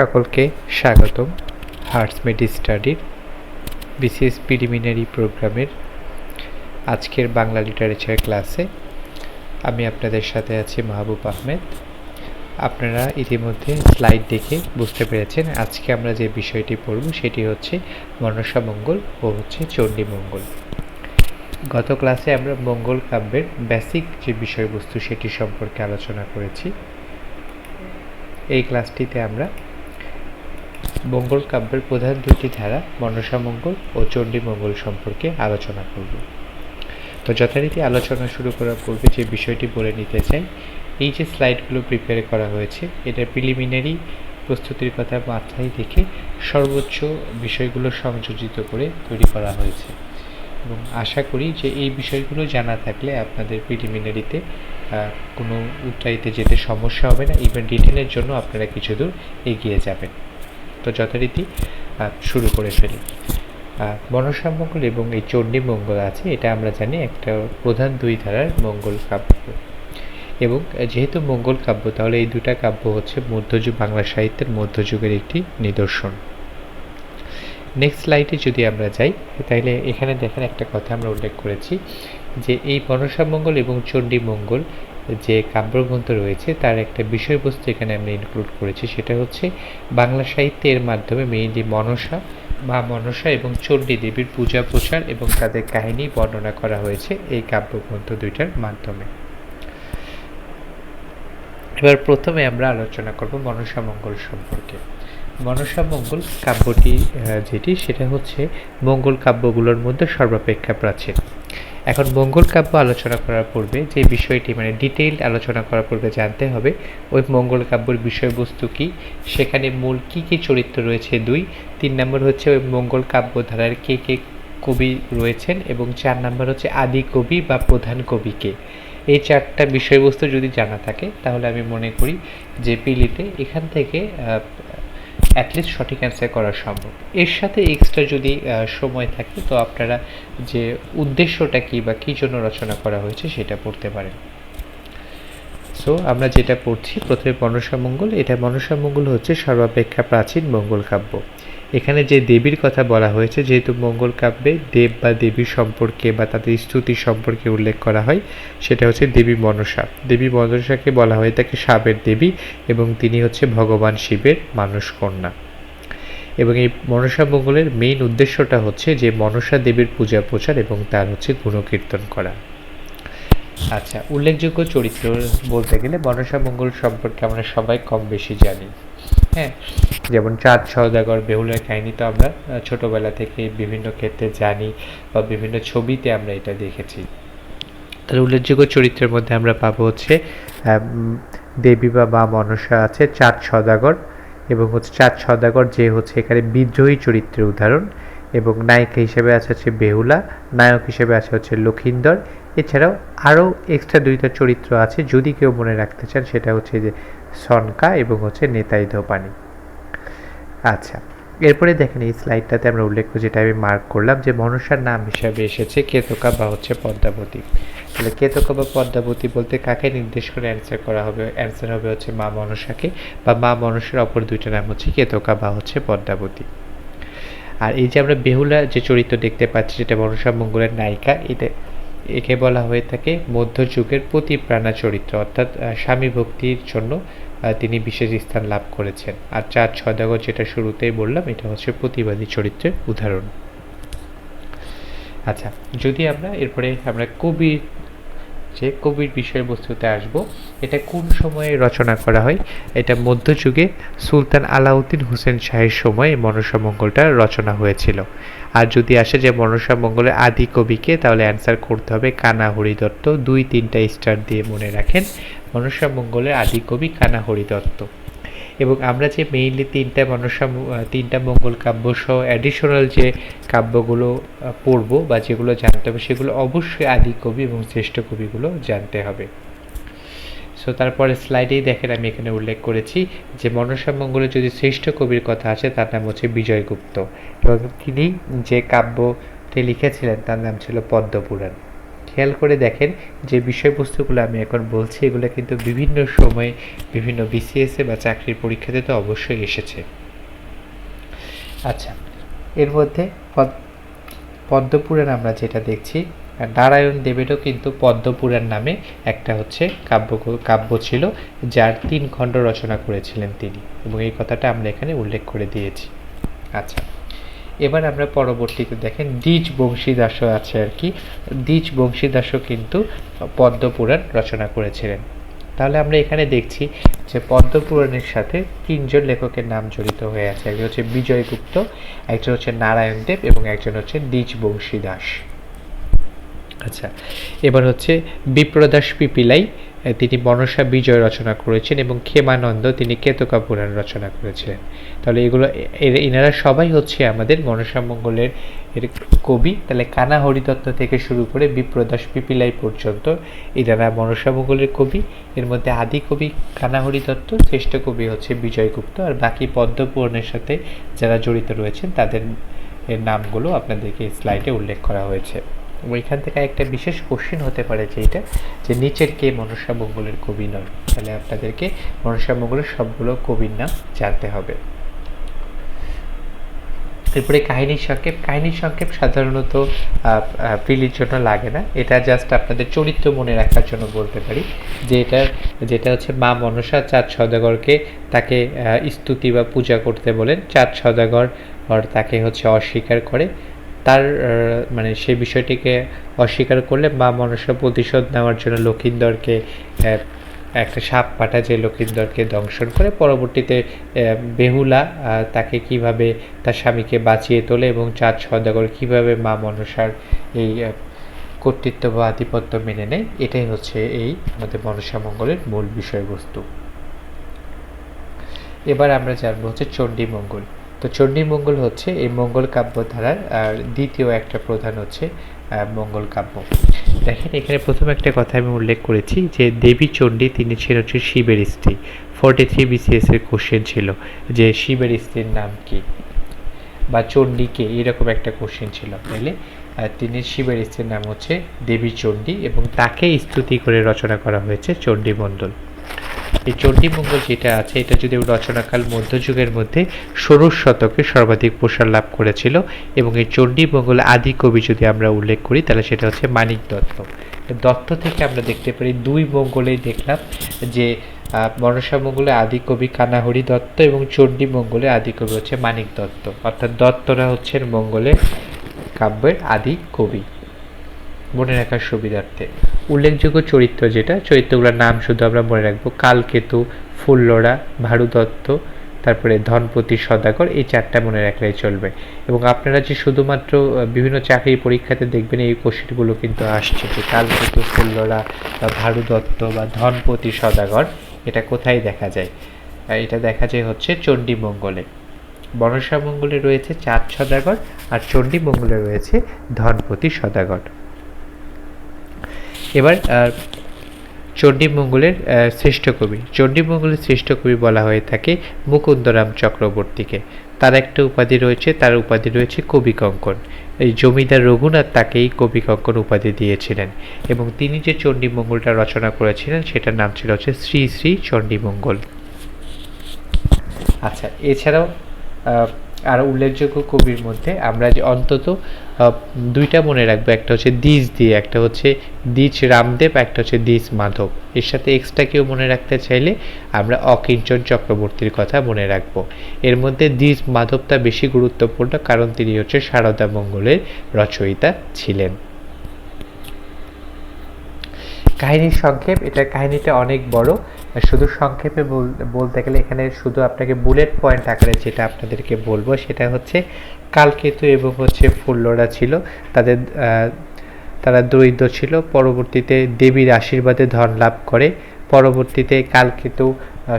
সকলকে স্বাগতম হার্টস মেডি স্টাডির বিসিএস প্রিলিমিনারি প্রোগ্রামের আজকের বাংলা লিটারেচার ক্লাসে আমি আপনাদের সাথে আছি মাহবুব আহমেদ। আপনারা ইতিমধ্যে স্লাইড দেখে বুঝতে পেরেছেন আজকে আমরা যে বিষয়টি পড়ব সেটি হচ্ছে মনসা মঙ্গল ও হচ্ছে চণ্ডী মঙ্গল। গত ক্লাসে আমরা মঙ্গল কাব্যের বেসিক যে বিষয়বস্তু সেটি সম্পর্কে আলোচনা করেছি। এই ক্লাসটিতে আমরা মঙ্গল কাব্যের প্রধান দুটি ধারা, মনসা মঙ্গল ও চণ্ডী মঙ্গল সম্পর্কে আলোচনা করব। তো যথারীতি আলোচনা শুরু করার পূর্বে যে বিষয়টি বলে নিতে চাই, এই যে স্লাইডগুলো প্রিপেয়ার করা হয়েছে, এটা প্রিলিমিনারি প্রস্তুতির কথা মাথায় রেখে সর্বোচ্চ বিষয়গুলো সংযোজিত করে তৈরি করা হয়েছে। এবং আশা করি যে এই বিষয়গুলো জানা থাকলে আপনাদের প্রিলিমিনারিতে কোনো উত্তরাইতে যেতে সমস্যা হবে না ইভেন রিটেনের জন্য আপনারা কিছু দূর এগিয়ে যাবেন। তো যথারীতি শুরু করে ফেলি। মনসা মঙ্গল এবং এই চণ্ডী মঙ্গল আছে, এটা আমরা জানি একটা প্রধান দুই ধারার মঙ্গল কাব্য। এবং যেহেতু মঙ্গল কাব্য, তাহলে এই দুটা কাব্য হচ্ছে মধ্যযুগ, বাংলা সাহিত্যের মধ্যযুগের একটি নিদর্শন। নেক্সট স্লাইডে যদি আমরা যাই, তাহলে এখানে দেখেন একটা কথা আমরা উল্লেখ করেছি যে এই মনসা মঙ্গল এবং চণ্ডী মঙ্গল যে কাব্যগ্রন্থ রয়েছে, তার একটা বিষয়বস্তু এখানে আমরা ইনক্লুড করেছি, সেটা হচ্ছে বাংলা সাহিত্যের মাধ্যমে মেইনলি মনসা, মা মনসা এবং চণ্ডী দেবীর পূজা প্রচার এবং তাদের কাহিনী বর্ণনা করা হয়েছে এই কাব্যগ্রন্থ দুইটার মাধ্যমে। এবার প্রথমে আমরা আলোচনা করব মনসা মঙ্গল সম্পর্কে। মনসা মঙ্গল কাব্যটি যেটি, সেটা হচ্ছে মঙ্গল কাব্যগুলোর মধ্যে সর্বাপেক্ষা প্রাচীন। এখন মঙ্গল কাব্য আলোচনা করার পূর্বে যে বিষয়টি মানে ডিটেইলড আলোচনা করার পূর্বে জানতে হবে, ওই মঙ্গল কাব্যের বিষয়বস্তু কি? সেখানে মূল কি কি চরিত্র রয়েছে? দুই। তিন নম্বর হচ্ছে ওই মঙ্গল কাব্য ধারার কে কে কবি রয়েছেন এবং চার নম্বর হচ্ছে আদি কবি বা প্রধান কবিকে এই চারটা বিষয়বস্তু যদি জানা থাকে, তাহলে আমি মনে করি যে পিলিতে এখান থেকে অ্যাটলিস্ট সঠিক অ্যান্সার করা সম্ভব। এর সাথে এক্সট্রা যদি সময় থাকে, তো আপনারা যে উদ্দেশ্যটা কী বা কী জন্য রচনা করা হয়েছে সেটা পড়তে পারেন। সো আমরা যেটা পড়ছি, প্রথমে মনসা মঙ্গল, এটা মনসা মঙ্গল হচ্ছে সর্বাপেক্ষা প্রাচীন মঙ্গল কাব্য। এখানে যে দেবীর কথা বলা হয়েছে, যেহেতু মঙ্গল কাব্যে দেব বা দেবী সম্পর্কে বা তাদের স্তুতি সম্পর্কে উল্লেখ করা হয়, সেটা হচ্ছে দেবী মনসা। দেবী মনসাকে বলা হয় তাকে সাবের দেবী এবং তিনি হচ্ছে ভগবান শিবের মানুষ কন্যা। এবং এই মনসা মঙ্গলের মেইন উদ্দেশ্যটা হচ্ছে যে মনসা দেবীর পূজা প্রচার এবং তার হচ্ছে গুণকীর্তন করা। আচ্ছা উল্লেখযোগ্য চরিত্র বলতে গেলে মনসা মঙ্গল সম্পর্কে আমরা সবাই কম বেশি জানি। হ্যাঁ যেমন চাঁদ, সওদাগর, বেহুলের কাহিনী তো আমরা ছোটোবেলা থেকে বিভিন্ন ক্ষেত্রে জানি বা বিভিন্ন ছবিতে আমরা এটা দেখেছি। তাহলে উল্লেখযোগ্য চরিত্রের মধ্যে আমরা পাবো হচ্ছে দেবী বা মা মনসা আছে, চাঁদ সদাগর এবং হচ্ছে চাঁদ সদাগর যে হচ্ছে এখানে বিদ্রোহী চরিত্রের উদাহরণ এবং নায়িকা হিসেবে আছে হচ্ছে বেহুলা, নায়ক হিসেবে আছে হচ্ছে লক্ষিন্দর এছাড়াও আরও এক্সট্রা দুইটা চরিত্র আছে যদি কেউ মনে রাখতে চান, সেটা হচ্ছে যে সনকা এবং হচ্ছে নেতাই ধোপানি। আচ্ছা এরপরে দেখেন এই স্লাইডটাতে আমরা উল্লেখ যেটা আমি মার্ক করলাম যে মনসার নাম হিসাবে এসেছে কেতকা বা হচ্ছে পদ্মাবতী। তাহলে কেতকা বা পদ্মাবতী বলতে কাকে নির্দেশ করে অ্যান্সার করা হবে? অ্যান্সার হবে হচ্ছে মা মনসাকে বা মা মনসার অপর দুইটা নাম হচ্ছে কেতকা বা হচ্ছে পদ্মাবতী। আর এই যে আমরা বেহুলা যে চরিত্র দেখতে পাচ্ছি, যেটা মনসা মঙ্গলের নায়িকা, এটা একে বলা হয়ে থাকে মধ্যযুগের প্রতি প্রাণা চরিত্র, অর্থাৎ স্বামী ভক্তির জন্য তিনি বিশেষ স্থান লাভ করেছেন। আর চার ছদাগর যেটা শুরুতেই বললাম, এটা হচ্ছে প্রতিবাদী চরিত্রের উদাহরণ। আচ্ছা যদি আমরা এরপরে আমরা কবির যে কবির বিষয়বস্তুতে আসব, এটা কোন সময়ে রচনা করা হয়? এটা মধ্যযুগে সুলতান আলাউদ্দিন হোসেন শাহের সময় মনসা মঙ্গলটা রচনা হয়েছিল। আর যদি আসে যে মনসা মঙ্গলের আদি কবিকে, তাহলে অ্যান্সার করতে হবে কানা হরিদত্ত। দুই তিনটা স্টার দিয়ে মনে রাখেন, মনসা মঙ্গলের আদি কবি কানা হরিদত্ত। এবং আমরা যে মেইনলি তিনটা মনসা, তিনটা মঙ্গল কাব্য সহ অ্যাডিশনাল যে কাব্যগুলো পড়ব বা যেগুলো জানতে হবে, সেগুলো অবশ্যই আদি কবি এবং শ্রেষ্ঠ কবিগুলো জানতে হবে। সো তারপরে স্লাইডেই দেখেন, আমি এখানে উল্লেখ করেছি যে মনসা মঙ্গলে যদি শ্রেষ্ঠ কবির কথা আছে তার নাম হচ্ছে বিজয়গুপ্ত এবং তিনি যে কাব্যটি লিখেছিলেন, তার নাম ছিল পদ্মপুরাণ। খেয়াল করে দেখেন যে বিষয়বস্তুগুলো আমি এখন বলছি, এগুলো কিন্তু বিভিন্ন সময়ে বিভিন্ন বিসিএসএ বা চাকরির পরীক্ষাতে তো অবশ্যই এসেছে। আচ্ছা এর মধ্যে পদ্মপুরাণ আমরা যেটা দেখছি, নারায়ণ দেবেরও কিন্তু পদ্মপুরাণ নামে একটা হচ্ছে কাব্য কাব্য ছিল, যার তিন খণ্ড রচনা করেছিলেন তিনি এবং এই কথাটা আমরা এখানে উল্লেখ করে দিয়েছি। আচ্ছা। এবার আমরা পরবর্তীতে দেখেন দ্বিজ বংশীদাসও আছে আর কি। দ্বিজ বংশীদাসও কিন্তু পদ্মপুরাণ রচনা করেছিলেন। তাহলে আমরা এখানে দেখছি যে পদ্মপুরাণের সাথে তিনজন লেখকের নাম জড়িত হয়ে আছে। একজন হচ্ছে বিজয়গুপ্ত, একজন হচ্ছে নারায়ণ দেব এবং একজন হচ্ছে দ্বিজ বংশী দাস আচ্ছা এবার হচ্ছে বিপ্রদাস পিপিলাই তিনি মনসা বিজয় রচনা করেছেন এবং ক্ষেমানন্দ তিনি কেতকা পুরাণ রচনা করেছিলেন তাহলে এগুলো এনারা সবাই হচ্ছে আমাদের মনসা মঙ্গলের এর কবি। তাহলে কানা হরিদত্ত থেকে শুরু করে বিপ্রদাস পিপিলাই পর্যন্ত এনারা মনসা মঙ্গলের কবি। এর মধ্যে আদি কবি কানা হরিদত্ত, শ্রেষ্ঠ কবি হচ্ছে বিজয়গুপ্ত আর বাকি পদ্মপুরাণের সাথে যারা জড়িত রয়েছেন তাদের এর নামগুলো আপনাদেরকে স্লাইডে উল্লেখ করা হয়েছে। ওইখান থেকে একটা বিশেষ কোশ্চেন হতে পারে যে এটা যে নিচের কে মনসা মঙ্গলের কবি নয়? তাহলে আপনাদেরকে মনসা মঙ্গলের সবগুলো কবির নাম জানতে হবে। এরপরে কাহিনীর সংক্ষেপ। কাহিনীর সংক্ষেপ সাধারণত প্রিলির জন্য লাগে না। এটা জাস্ট আপনাদের চরিত্র মনে রাখার জন্য বলতে পারি। যে এটা, যেটা হচ্ছে মা মনসা, চাঁদ সদাগরকে তাকে স্তুতি বা পূজা করতে বলেন। চাঁদ সদাগর তাকে হচ্ছে অস্বীকার করে। তার মানে সেই বিষয়টিকে অস্বীকার করলে মা মনসা প্রতিশোধ নেওয়ার জন্য লক্ষিন্দরকে একটা সাপ পাঠা যে লক্ষিন্দরকে দংশন করে। পরবর্তীতে বেহুলা তাকে কীভাবে তার স্বামীকে বাঁচিয়ে তোলে এবং চাঁদ সদাগর কীভাবে মা মনসার এই কর্তৃত্ব বা আধিপত্য মেনে নেয়, এটাই হচ্ছে এই আমাদের মনসা মঙ্গলের মূল বিষয়বস্তু। এবার আমরা জানব হচ্ছে চণ্ডী মঙ্গল। তো চণ্ডী মঙ্গল হচ্ছে এই মঙ্গল কাব্য ধারার আর দ্বিতীয় একটা প্রধান হচ্ছে মঙ্গল কাব্য। দেখেন, এখানে প্রথম একটা কথা আমি উল্লেখ করেছি যে দেবী চণ্ডী তিনি ছিলেন হচ্ছে শিবের স্ত্রী। ফর্টি থ্রি বিসিএস এর কোশ্চেন ছিল যে শিবের স্ত্রীর নাম কি? বা চণ্ডীকে এরকম একটা কোশ্চেন ছিল তাইলে। তিনি শিবের স্ত্রীর নাম হচ্ছে দেবী চণ্ডী এবং তাকে স্তুতি করে রচনা করা হয়েছে চণ্ডী মণ্ডল। এই চণ্ডীমঙ্গল যেটা আছে, এটা যদি রচনাকাল মধ্যযুগের মধ্যে ষোড়শ শতকে সর্বাধিক প্রসার লাভ করেছিল এবং এই চণ্ডীমঙ্গল আদি কবি যদি আমরা উল্লেখ করি, তাহলে সেটা হচ্ছে মানিক দত্ত। দত্ত থেকে আমরা দেখতে পারি দুই মঙ্গলেই দেখলাম যে মনসা মঙ্গলে আদি কবি কানাহরি দত্ত এবং চণ্ডী মঙ্গলে আদি কবি হচ্ছে মানিক দত্ত। অর্থাৎ দত্তরা হচ্ছেন মঙ্গলের কাব্যের আদি কবি। মনে রাখার সুবিধার্থে। উল্লেখযোগ্য চরিত্র যেটা, চরিত্রগুলোর নাম শুধু আমরা মনে রাখব। কালকেতু ফুল্লরা ভারু দত্ত তারপরে ধনপতি সদাগর, এই চারটা মনে রাখলেই চলবে। এবং আপনারা যে শুধুমাত্র বিভিন্ন চাকরি পরীক্ষাতে দেখবেন এই কোশ্চেনগুলো কিন্তু আসছে যে কালকেতু ফুল্লরা বা ভারু দত্ত বা ধনপতি সদাগর, এটা কোথায় দেখা যায়? এটা দেখা যায় হচ্ছে চণ্ডীমঙ্গলে মনসা মঙ্গলে রয়েছে চাঁদ সদাগর আর চণ্ডীমঙ্গলে রয়েছে ধনপতি সদাগর। এবার চণ্ডীমঙ্গলের শ্রেষ্ঠ কবি। চণ্ডীমঙ্গলের শ্রেষ্ঠ কবি বলা হয়ে থাকে মুকুন্দরাম চক্রবর্তীকে। তার একটা উপাধি রয়েছে, তার উপাধি রয়েছে কবি কঙ্কন। এই জমিদার রঘুনাথ তাকেই কবি কঙ্কন উপাধি দিয়েছিলেন। এবং তিনি যে চণ্ডীমঙ্গলটা রচনা করেছিলেন, সেটার নাম ছিল হচ্ছে শ্রী শ্রী চণ্ডীমঙ্গল। আচ্ছা এছাড়াও আর উল্লেখযোগ্য কবির মধ্যে আমরা যে অন্তত দুইটা মনে রাখব, একটা হচ্ছে দিজ দিয়ে, একটা হচ্ছে দিজ রামদেব, একটা হচ্ছে দিজ মাধব। এর সাথে এক্সট্রা কেউ মনে রাখতে চাইলে আমরা অকিঞ্চন চক্রবর্তীর কথা মনে রাখব। এর মধ্যে দিজ মাধবটা বেশি গুরুত্বপূর্ণ কারণ তিনি হচ্ছে সারদা মঙ্গলের রচয়িতা ছিলেন। কাহিনীর সংক্ষেপ, এটা কাহিনীটা অনেক বড়। শুধু সংক্ষেপে বলতে গেলে এখানে শুধু আপনাকে বুলেট পয়েন্ট আকারে যেটা আপনাদেরকে বলব, সেটা হচ্ছে কালকেতু এবং হচ্ছে ফুল্লরা ছিল। তাদের তারা দরিদ্র ছিল। পরবর্তীতে দেবীর আশীর্বাদে ধন লাভ করে। পরবর্তীতে কালকেতু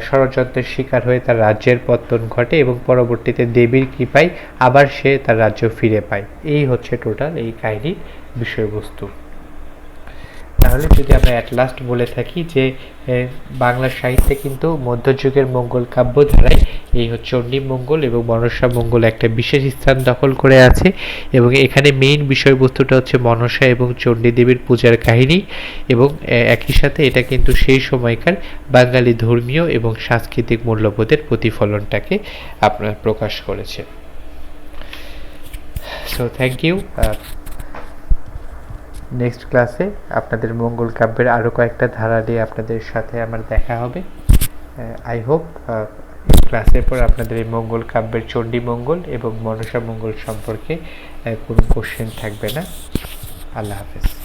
ষড়যন্ত্রের শিকার হয়ে তার রাজ্যের পত্তন ঘটে এবং পরবর্তীতে দেবীর কৃপায় আবার সে তার রাজ্য ফিরে পায়। এই হচ্ছে টোটাল এই কাহিনীর বিষয়বস্তু। তাহলে যদি আমরা অ্যাট লাস্ট বলে থাকি যে বাংলা সাহিত্যে কিন্তু মধ্যযুগের মঙ্গল কাব্য ধারায় এই হচ্ছে চণ্ডী মঙ্গল এবং মনসা মঙ্গল একটা বিশেষ স্থান দখল করে আছে এবং এখানে মেইন বিষয়বস্তুটা হচ্ছে মনসা এবং চণ্ডী দেবীর পূজার কাহিনী এবং একই সাথে এটা কিন্তু সেই সময়কার বাঙালি ধর্মীয় এবং সাংস্কৃতিক মূল্যবোধের প্রতিফলনটাকে আপনার প্রকাশ করেছে। সো থ্যাংক ইউ নেক্সট ক্লাসে আপনাদের মঙ্গল কাব্যের আরও কয়েকটা ধারা নিয়ে আপনাদের সাথে আমার দেখা হবে। আই হোপ ক্লাসের পর আপনাদের এই মঙ্গল কাব্যের চণ্ডী মঙ্গল এবং মনসা মঙ্গল সম্পর্কে কোনো কোশ্চেন থাকবে না। আল্লাহ হাফেজ।